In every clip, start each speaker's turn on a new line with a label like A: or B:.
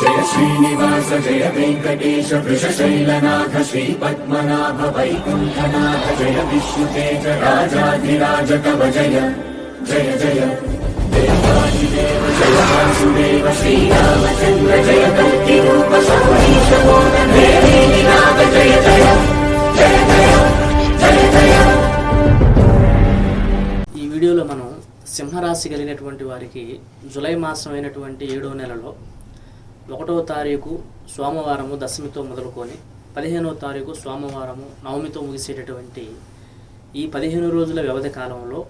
A: జయ శ్రీనివాస జయ వెంకటేశ వృషశైలనాథ శ్రీ పద్మనాభ వైకుంఠనాథ జయ విష్ణుతేజ రాజాధిరాజ కవ జయ జయ జయ. దేవాదిదేవ జయ వాసుదేవ శ్రీరామచంద్ర జయ కల్కి రూప సౌరీశ నాథ జయ జయ జయ జయ జయ జయ.
B: ఈ వీడియోలో మనం సింహరాశి కలిగినటువంటి వారికి జూలై మాసం అయినటువంటి ఏడో నెలలో ఒకటో తారీఖు సోమవారము దశమితో మొదలుకొని పదిహేనో తారీఖు సోమవారము నవమితో ముగిసేటటువంటి ఈ పదిహేను రోజుల వ్యవధి కాలంలో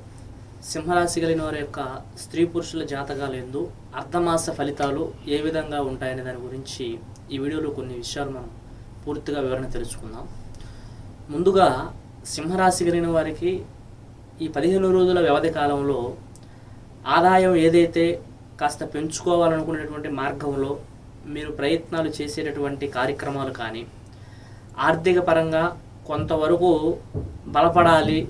B: సింహరాశి కలిగిన వారి యొక్క స్త్రీ పురుషుల జాతకాలు ఎందు అర్ధమాస ఫలితాలు ఏ విధంగా ఉంటాయనే దాని గురించి ఈ వీడియోలో కొన్ని విషయాలు మనం పూర్తిగా వివరణ తెలుసుకుందాం. ముందుగా సింహరాశి కలిగిన వారికి ఈ పదిహేను రోజుల వ్యవధి కాలంలో ఆదాయం ఏదైతే కాస్త పెంచుకోవాలనుకునేటువంటి మార్గంలో మీరు ప్రయత్నాలు చేసేటటువంటి కార్యక్రమాలు కానీ ఆర్థిక పరంగా కొంతవరకు బలపడాలి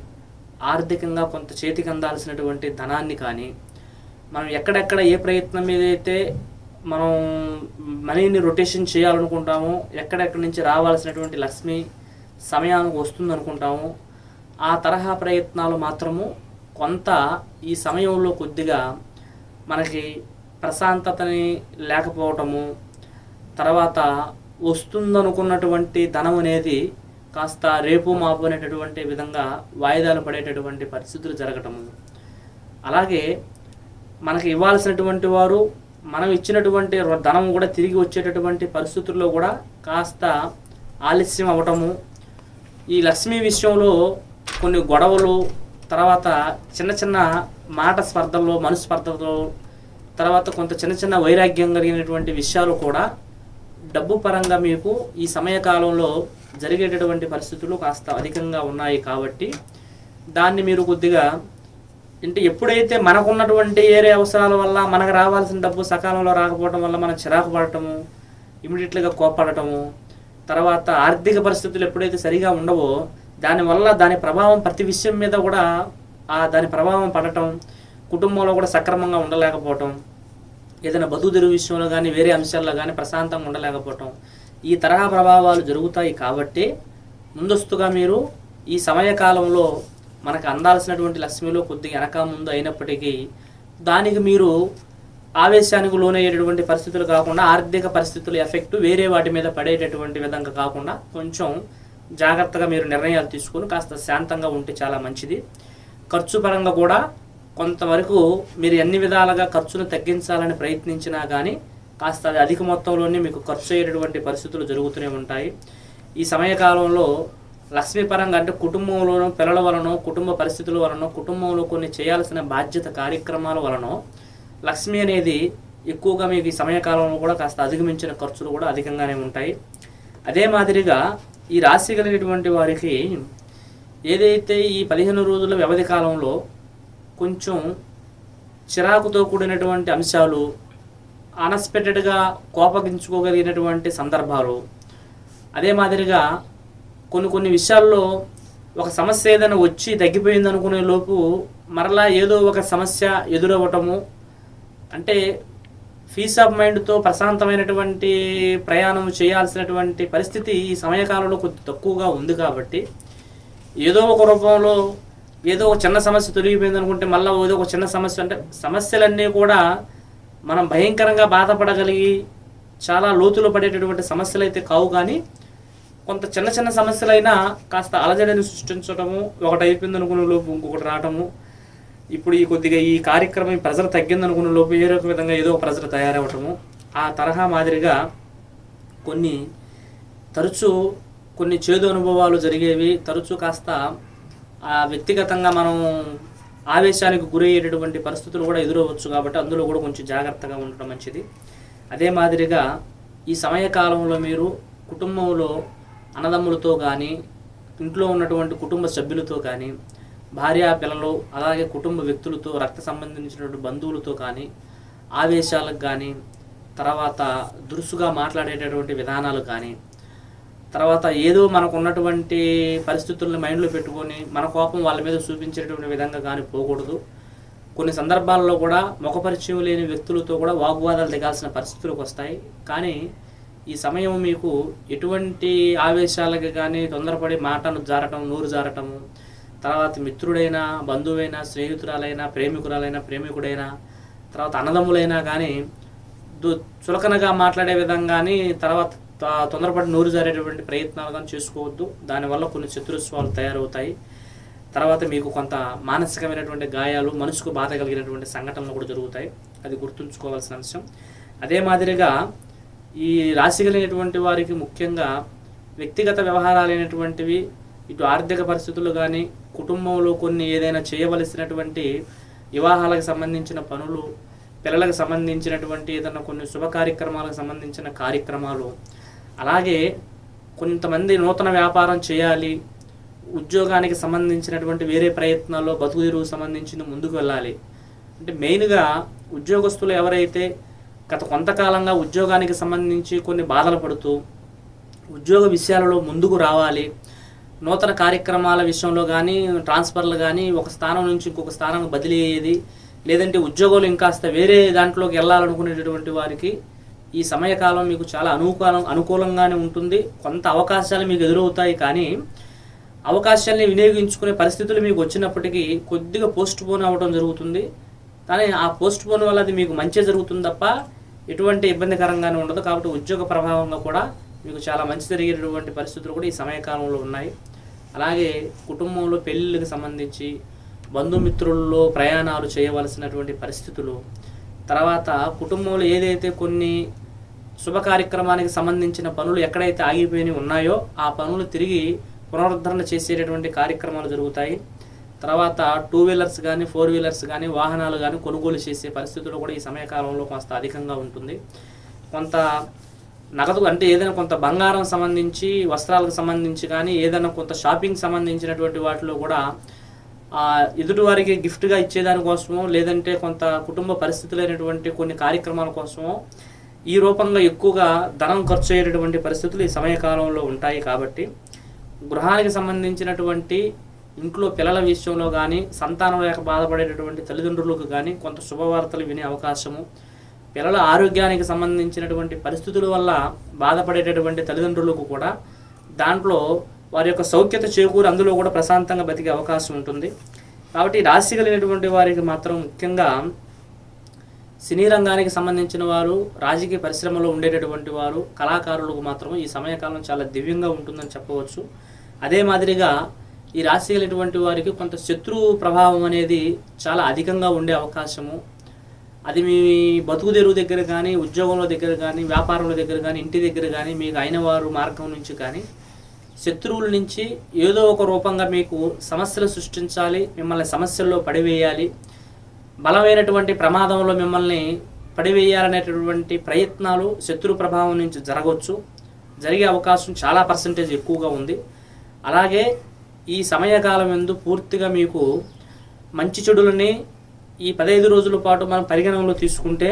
B: ఆర్థికంగా కొంత చేతికి అందాల్సినటువంటి ధనాన్ని కానీ మనం ఎక్కడెక్కడ ఏ ప్రయత్నం మీద అయితే మనం మనీని రొటేషన్ చేయాలనుకుంటామో ఎక్కడెక్కడి నుంచి రావాల్సినటువంటి లక్ష్మి సమయానికి వస్తుందనుకుంటాము ఆ తరహా ప్రయత్నాలు మాత్రము కొంత ఈ సమయంలో కొద్దిగా మనకి ప్రశాంతతని లేకపోవటము తర్వాత వస్తుందనుకున్నటువంటి ధనం అనేది కాస్త రేపు మాపు అనేటటువంటి విధంగా వాయిదాలు పడేటటువంటి పరిస్థితులు జరగటము. అలాగే మనకి ఇవ్వాల్సినటువంటి వారు మనం ఇచ్చినటువంటి ధనం కూడా తిరిగి వచ్చేటటువంటి పరిస్థితుల్లో కూడా కాస్త ఆలస్యం అవ్వటము. ఈ లక్ష్మి విషయంలో కొన్ని గొడవలు తర్వాత చిన్న చిన్న మాట స్పర్ధల్లో మనస్పర్ధలో తర్వాత కొంత చిన్న చిన్న వైరాగ్యం కలిగినటువంటి విషయాలు కూడా డబ్బు పరంగా మీకు ఈ సమయకాలంలో జరిగేటటువంటి పరిస్థితులు కాస్త అధికంగా ఉన్నాయి కాబట్టి దాన్ని మీరు కొద్దిగా అంటే ఎప్పుడైతే మనకున్నటువంటి ఏరే అవసరాల వల్ల మనకు రావాల్సిన డబ్బు సకాలంలో రాకపోవడం వల్ల మనం చిరాకు పడటము ఇమీడియట్గా కోపడటము తర్వాత ఆర్థిక పరిస్థితులు ఎప్పుడైతే సరిగా ఉండవో దానివల్ల దాని ప్రభావం ప్రతి విషయం మీద కూడా ఆ దాని ప్రభావం పడటం కుటుంబంలో కూడా సక్రమంగా ఉండలేకపోవటం ఏదైనా బతుకు తెరువు విషయంలో కానీ వేరే అంశాల్లో కానీ ప్రశాంతంగా ఉండలేకపోవటం ఈ తరహా ప్రభావాలు జరుగుతాయి కాబట్టి ముందస్తుగా మీరు ఈ సమయకాలంలో మనకు అందాల్సినటువంటి లక్ష్మిలో కొద్దిగా వెనక ముందు అయినప్పటికీ దానికి మీరు ఆవేశానికి లోనయ్యేటటువంటి పరిస్థితులు కాకుండా ఆర్థిక పరిస్థితుల ఎఫెక్ట్ వేరే వాటి మీద పడేటటువంటి విధంగా కాకుండా కొంచెం జాగ్రత్తగా మీరు నిర్ణయాలు తీసుకొని కాస్త శాంతంగా ఉంటే చాలా మంచిది. ఖర్చు పరంగా కూడా కొంతవరకు మీరు ఎన్ని విధాలుగా ఖర్చును తగ్గించాలని ప్రయత్నించినా కానీ కాస్త అది అధిక మొత్తంలోనే మీకు ఖర్చు అయ్యేటటువంటి పరిస్థితులు జరుగుతూనే ఉంటాయి. ఈ సమయకాలంలో లక్ష్మీ పరంగా అంటే కుటుంబంలోనో పిల్లల వలనో కుటుంబ పరిస్థితుల వలనో కుటుంబంలో కొన్ని చేయాల్సిన బాధ్యత కార్యక్రమాల వలనో లక్ష్మి అనేది ఎక్కువగా మీకు ఈ సమయకాలంలో కూడా కాస్త అధిగమించిన ఖర్చులు కూడా అధికంగానే ఉంటాయి. అదే మాదిరిగా ఈ రాశి కలిగినటువంటి వారికి ఏదైతే ఈ పదిహేను రోజుల వ్యవధి కాలంలో కొంచెం చిరాకుతో కూడినటువంటి అంశాలు అన్ఎక్స్పెక్టెడ్గా కోపగించుకోగలిగినటువంటి సందర్భాలు. అదే మాదిరిగా కొన్ని కొన్ని విషయాల్లో ఒక సమస్య ఏదైనా వచ్చి తగ్గిపోయింది అనుకునే లోపు మరలా ఏదో ఒక సమస్య ఎదురవ్వటము అంటే పీస్ ఆఫ్ మైండ్తో ప్రశాంతమైనటువంటి ప్రయాణం చేయాల్సినటువంటి పరిస్థితి ఈ సమయకాలంలో కొద్ది తక్కువగా ఉంది కాబట్టి ఏదో ఒక రూపంలో ఏదో ఒక చిన్న సమస్య తొలగిపోయింది అనుకుంటే మళ్ళీ ఏదో ఒక చిన్న సమస్య అంటే సమస్యలన్నీ కూడా మనం భయంకరంగా బాధపడగలిగి చాలా లోతులో పడేటటువంటి సమస్యలు అయితే కావు కానీ కొంత చిన్న చిన్న సమస్యలైనా కాస్త అలజడిని సృష్టించడము ఒకటి అయిపోయింది అనుకునే లోపు ఇంకొకటి రావటము. ఇప్పుడు ఈ కొద్దిగా ఈ కార్యక్రమం ప్రజలు తగ్గింది అనుకునే లోపు ఏ ఒక విధంగా ఏదో ఒక ప్రెజర్ తయారవటము. ఆ తరహా మాదిరిగా కొన్ని తరచూ కొన్ని చేదు అనుభవాలు జరిగేవి తరచూ కాస్త వ్యక్తిగతంగా మనం ఆవేశానికి గురయ్యేటటువంటి పరిస్థితులు కూడా ఎదురవచ్చు కాబట్టి అందులో కూడా కొంచెం జాగ్రత్తగా ఉండటం మంచిది. అదే మాదిరిగా ఈ సమయకాలంలో మీరు కుటుంబంలో అన్నదమ్ములతో కానీ ఇంట్లో ఉన్నటువంటి కుటుంబ సభ్యులతో కానీ భార్య పిల్లలు అలాగే కుటుంబ వ్యక్తులతో రక్త సంబంధించినటువంటి బంధువులతో కానీ ఆవేశాలకు కానీ తర్వాత దురుసుగా మాట్లాడేటటువంటి విధానాలు కానీ తర్వాత ఏదో మనకు ఉన్నటువంటి పరిస్థితులను మైండ్లో పెట్టుకొని మన కోపం వాళ్ళ మీద చూపించేటువంటి విధంగా కానీ పోకూడదు. కొన్ని సందర్భాల్లో కూడా ముఖపరిచయం లేని వ్యక్తులతో కూడా వాగ్వాదాలు దిగాల్సిన పరిస్థితులకు వస్తాయి. కానీ ఈ సమయం మీకు ఎటువంటి ఆవేశాలకి కానీ తొందరపడి మాటను జారటం నోరు జారటము తర్వాత మిత్రుడైనా బంధువైనా స్నేహితురాలైనా ప్రేమికురాలైనా ప్రేమికుడైనా తర్వాత అన్నదమ్ములైనా కానీ దు- చులకనగా మాట్లాడే విధంగాని తర్వాత తొందరపడి నోరు జారేటువంటి ప్రయత్నాలు కానీ చేసుకోవద్దు. దానివల్ల కొన్ని శత్రుత్వాలు తయారవుతాయి. తర్వాత మీకు కొంత మానసికమైనటువంటి గాయాలు మనసుకు బాధ కలిగినటువంటి సంఘటనలు కూడా జరుగుతాయి. అది గుర్తుంచుకోవాల్సిన అంశం. అదే మాదిరిగా ఈ రాశి కలిగినటువంటి వారికి ముఖ్యంగా వ్యక్తిగత వ్యవహారాలైనటువంటివి ఇటు ఆర్థిక పరిస్థితులు కానీ కుటుంబంలో కొన్ని ఏదైనా చేయవలసినటువంటి వివాహాలకు సంబంధించిన పనులు పిల్లలకు సంబంధించినటువంటి ఏదైనా కొన్ని శుభ కార్యక్రమాలకు సంబంధించిన కార్యక్రమాలు అలాగే కొంతమంది నూతన వ్యాపారం చేయాలి ఉద్యోగానికి సంబంధించినటువంటి వేరే ప్రయత్నాల్లో బతుకు తెరువు సంబంధించిన ముందుకు వెళ్ళాలి. అంటే మెయిన్గా ఉద్యోగస్తులు ఎవరైతే గత కొంతకాలంగా ఉద్యోగానికి సంబంధించి కొన్ని బాధలు పడుతూ ఉద్యోగ విషయాలలో ముందుకు రావాలి నూతన కార్యక్రమాల విషయంలో కానీ ట్రాన్స్ఫర్లు కానీ ఒక స్థానం నుంచి ఇంకొక స్థానం బదిలీ అయ్యేది లేదంటే ఉద్యోగాలు ఇంకాస్త వేరే దాంట్లోకి వెళ్ళాలనుకునేటటువంటి వారికి ఈ సమయకాలం మీకు చాలా అనుకూలం అనుకూలంగానే ఉంటుంది. కొంత అవకాశాలు మీకు ఎదురవుతాయి కానీ అవకాశాలని వినియోగించుకునే పరిస్థితులు మీకు వచ్చినప్పటికీ కొద్దిగా పోస్ట్ పోన్ అవ్వడం జరుగుతుంది. కానీ ఆ పోస్ట్ పోన్ వల్ల అది మీకు మంచి జరుగుతుంది తప్ప ఎటువంటి ఇబ్బందికరంగానే ఉండదు. కాబట్టి ఉద్యోగ ప్రభావంగా కూడా మీకు చాలా మంచి జరిగేటటువంటి పరిస్థితులు కూడా ఈ సమయకాలంలో ఉన్నాయి. అలాగే కుటుంబంలో పెళ్ళిళ్ళకి సంబంధించి బంధుమిత్రుల్లో ప్రయాణాలు చేయవలసినటువంటి పరిస్థితులు తర్వాత కుటుంబంలో ఏదైతే కొన్ని శుభ కార్యక్రమానికి సంబంధించిన పనులు ఎక్కడైతే ఆగిపోయి ఉన్నాయో ఆ పనులు తిరిగి పునరుద్ధరణ చేసేటటువంటి కార్యక్రమాలు జరుగుతాయి. తర్వాత టూ వీలర్స్ కానీ ఫోర్ వీలర్స్ కానీ వాహనాలు కానీ కొనుగోలు చేసే పరిస్థితులు కూడా ఈ సమయకాలంలో కొంత అధికంగా ఉంటుంది. కొంత నగదు అంటే ఏదైనా కొంత బంగారం సంబంధించి వస్త్రాలకు సంబంధించి కానీ ఏదైనా కొంత షాపింగ్ సంబంధించినటువంటి వాటిలో కూడా ఎదుటివారికి గిఫ్ట్గా ఇచ్చేదానికోసమో లేదంటే కొంత కుటుంబ పరిస్థితులైనటువంటి కొన్ని కార్యక్రమాల కోసమో ఈ రూపంలో ఎక్కువగా ధనం ఖర్చు అయ్యేటటువంటి పరిస్థితులు ఈ సమయకాలంలో ఉంటాయి కాబట్టి గృహానికి సంబంధించినటువంటి ఇంట్లో పిల్లల విషయంలో కానీ సంతానం లేక బాధపడేటటువంటి తల్లిదండ్రులకు కానీ కొంత శుభవార్తలు వినే అవకాశము. పిల్లల ఆరోగ్యానికి సంబంధించినటువంటి పరిస్థితుల వల్ల బాధపడేటటువంటి తల్లిదండ్రులకు కూడా దాంట్లో వారి యొక్క సౌఖ్యత చేకూరు అందులో కూడా ప్రశాంతంగా బతికే అవకాశం ఉంటుంది. కాబట్టి రాశి కలిగినటువంటి వారికి మాత్రం ముఖ్యంగా సినీ రంగానికి సంబంధించిన వారు రాజకీయ పరిశ్రమలో ఉండేటటువంటి వారు కళాకారులకు మాత్రం ఈ సమయకాలం చాలా దివ్యంగా ఉంటుందని చెప్పవచ్చు. అదే మాదిరిగా ఈ రాశిగలటువంటి వారికి కొంత శత్రువు ప్రభావం అనేది చాలా అధికంగా ఉండే అవకాశము. అది మీ బతుకు తెరువు దగ్గర కానీ ఉద్యోగంలో దగ్గర కానీ వ్యాపారంలో దగ్గర కానీ ఇంటి దగ్గర కానీ మీకు అయిన వారు మార్గం నుంచి కానీ శత్రువుల నుంచి ఏదో ఒక రూపంగా మీకు సమస్యలు సృష్టించాలి మిమ్మల్ని సమస్యల్లో పడివేయాలి. బలమైనటువంటి ప్రమాదంలో మిమ్మల్ని పడివేయాలనేటటువంటి ప్రయత్నాలు శత్రు ప్రభావం నుంచి జరగవచ్చు. జరిగే అవకాశం చాలా పర్సంటేజ్ ఎక్కువగా ఉంది. అలాగే ఈ సమయకాలం ఎందు పూర్తిగా మీకు మంచి చెడులని ఈ పదహైదు రోజుల పాటు మనం పరిగణనలో తీసుకుంటే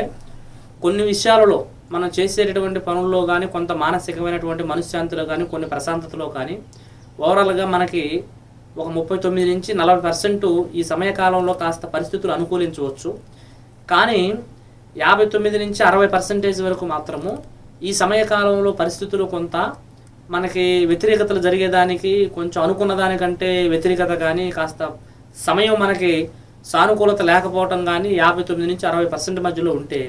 B: కొన్ని విషయాలలో మనం చేసేటటువంటి పనుల్లో కానీ కొంత మానసికమైనటువంటి మనశ్శాంతిలో కానీ కొన్ని ప్రశాంతతలో కానీ ఓవరాల్గా మనకి ఒక ముప్పై తొమ్మిది నుంచి నలభై పర్సెంట్ ఈ సమయకాలంలో కాస్త పరిస్థితులు అనుకూలించవచ్చు. కానీ యాభై తొమ్మిది నుంచి అరవై పర్సెంటేజ్ వరకు మాత్రము ఈ సమయకాలంలో పరిస్థితులు కొంత మనకి వ్యతిరేకతలు జరిగేదానికి కొంచెం అనుకున్న దానికంటే వ్యతిరేకత కానీ కాస్త సమయం మనకి సానుకూలత లేకపోవటం కానీ యాభై తొమ్మిది నుంచి అరవై పర్సెంట్ మధ్యలో ఉంటే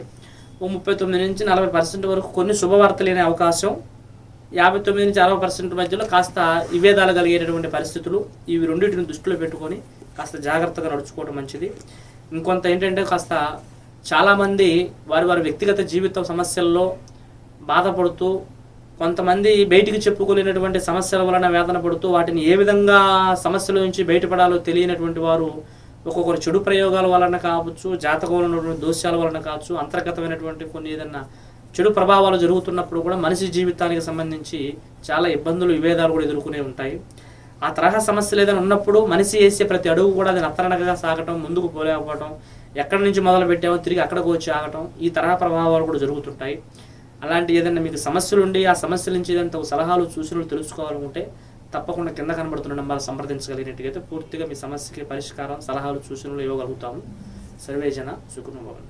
B: ఓ ముప్పై తొమ్మిది నుంచి నలభై పర్సెంట్ వరకు కొన్ని శుభవార్తలు లేని అవకాశం యాభై తొమ్మిది నుంచి అరవై పర్సెంట్ మధ్యలో కాస్త విభేదాలు కలిగేటటువంటి పరిస్థితులు ఇవి రెండింటిని దృష్టిలో పెట్టుకొని కాస్త జాగ్రత్తగా నడుచుకోవడం మంచిది. ఇంకొంత ఏంటంటే కాస్త చాలామంది వారి వారి వ్యక్తిగత జీవిత సమస్యల్లో బాధపడుతూ కొంతమంది బయటికి చెప్పుకోలేనటువంటి సమస్యల వలన వేదన పడుతూ వాటిని ఏ విధంగా సమస్యల నుంచి బయటపడాలో తెలియనటువంటి వారు ఒక్కొక్కరు చెడు ప్రయోగాల వలన కావచ్చు జాతకంలో ఉన్నటువంటి దోషాల వలన కావచ్చు అంతర్గతమైనటువంటి కొన్ని ఏదన్నా చెడు ప్రభావాలు జరుగుతున్నప్పుడు కూడా మనిషి జీవితానికి సంబంధించి చాలా ఇబ్బందులు విభేదాలు కూడా ఎదుర్కొనే ఉంటాయి. ఆ తరహా సమస్యలు ఏదైనా ఉన్నప్పుడు మనిషి వేసే ప్రతి అడుగు కూడా అది నత్తనడగా సాగటం ముందుకు పోలేకపోవటం ఎక్కడి నుంచి మొదలు పెట్టామో తిరిగి అక్కడికి వచ్చి ఆగటం ఈ తరహా ప్రభావాలు కూడా జరుగుతుంటాయి. అలాంటి ఏదైనా మీకు సమస్యలు ఉండి ఆ సమస్యల నుంచి ఏదైనా సలహాలు సూచనలు తెలుసుకోవాలనుకుంటే తప్పకుండా కింద కనబడుతున్న నెంబర్ సంప్రదించగలిగినట్టుగా పూర్తిగా మీ సమస్యకి పరిష్కారం సలహాలు సూచనలు ఇవ్వగలుగుతాము. సర్వేజన సుఖనుభవన్